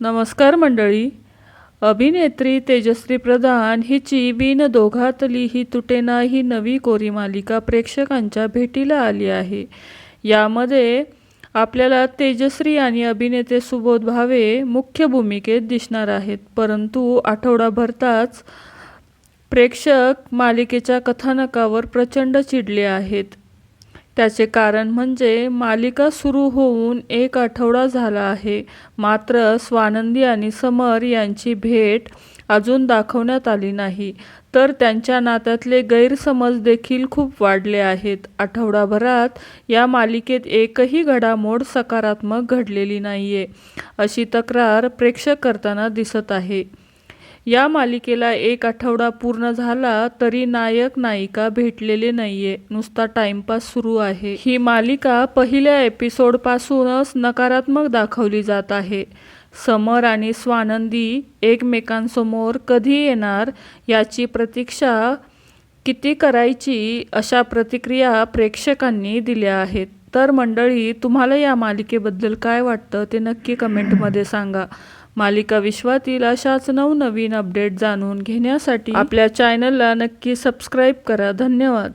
नमस्कार मंडळी. अभिनेत्री तेजश्री प्रधान हिची बिन दोघातली ही तुटेना ही नवी कोरी मालिका प्रेक्षकांच्या भेटीला आली आहे. यामध्ये आपल्याला तेजश्री आणि अभिनेते सुबोध भावे मुख्य भूमिकेत दिसणार आहेत. परंतु आठवडा भरताच प्रेक्षक मालिकेच्या कथानकावर प्रचंड चिडले आहेत. त्याचे कारण म्हणजे मालिका सुरू होऊन एक आठवडा झाला आहे. मात्र स्वानंदी आणि समर यांची भेट अजून दाखवण्यात आली नाही. तर त्यांच्या नात्यातले गैरसमज देखील खूप वाढले आहेत. आठवडाभरात या मालिकेत एकही घडामोड सकारात्मक घडलेली नाही आहे अशी तक्रार प्रेक्षक करताना दिसत आहे. या मालिकेला एक आठवडा पूर्ण झाला तरी नायक नायिका भेटलेले नाहीये. नुसता टाइमपास सुरू आहे. ही मालिका पहिल्या एपिसोडपासूनच नकारात्मक दाखवली जात आहे. समर आणि स्वानंदी एकमेकांसमोर कधी येणार याची प्रतीक्षा किती करायची अशा प्रतिक्रिया प्रेक्षकांनी दिल्या आहेत. तर मंडळी तुम्हाला या मालिकेबद्दल काय वाटतं ते नक्की कमेंटमध्ये सांगा. मालिका विश्वातील अशाच नवनवीन अपडेट जाणून घेण्यासाठी आपल्या चॅनलला नक्की सबस्क्राईब करा. धन्यवाद.